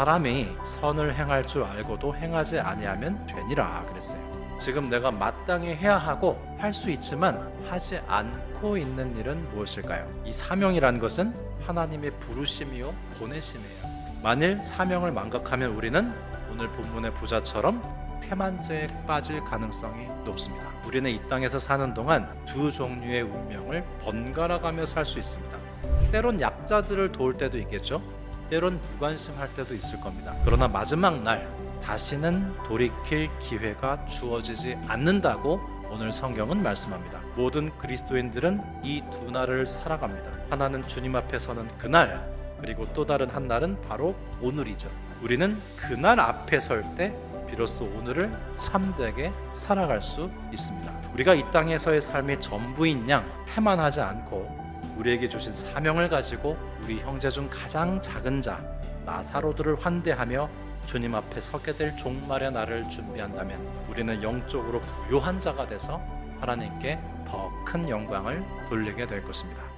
사람이 선을 행할 줄 알고도 행하지 아니하면 되니라 그랬어요. 지금 내가 마땅히 해야 하고 할 수 있지만 하지 않고 있는 일은 무엇일까요? 이 사명이란 것은 하나님의 부르심이요 보내심이에요. 만일 사명을 망각하면 우리는 오늘 본문의 부자처럼 태만죄에 빠질 가능성이 높습니다. 우리는 이 땅에서 사는 동안 두 종류의 운명을 번갈아가며 살 수 있습니다. 때론 약자들을 도울 때도 있겠죠. 때론 무관심할 때도 있을 겁니다. 그러나 마지막 날 다시는 돌이킬 기회가 주어지지 않는다고 오늘 성경은 말씀합니다. 모든 그리스도인들은 이 두 날을 살아갑니다. 하나는 주님 앞에 서는 그날, 그리고 또 다른 한 날은 바로 오늘이죠. 우리는 그날 앞에 설 때 비로소 오늘을 참되게 살아갈 수 있습니다. 우리가 이 땅에서의 삶이 전부인 양 태만하지 않고 우리에게 주신 사명을 가지고 우리 형제 중 가장 작은 자 나사로들을 환대하며 주님 앞에 서게 될 종말의 날을 준비한다면 우리는 영적으로 부요한 자가 돼서 하나님께 더 큰 영광을 돌리게 될 것입니다.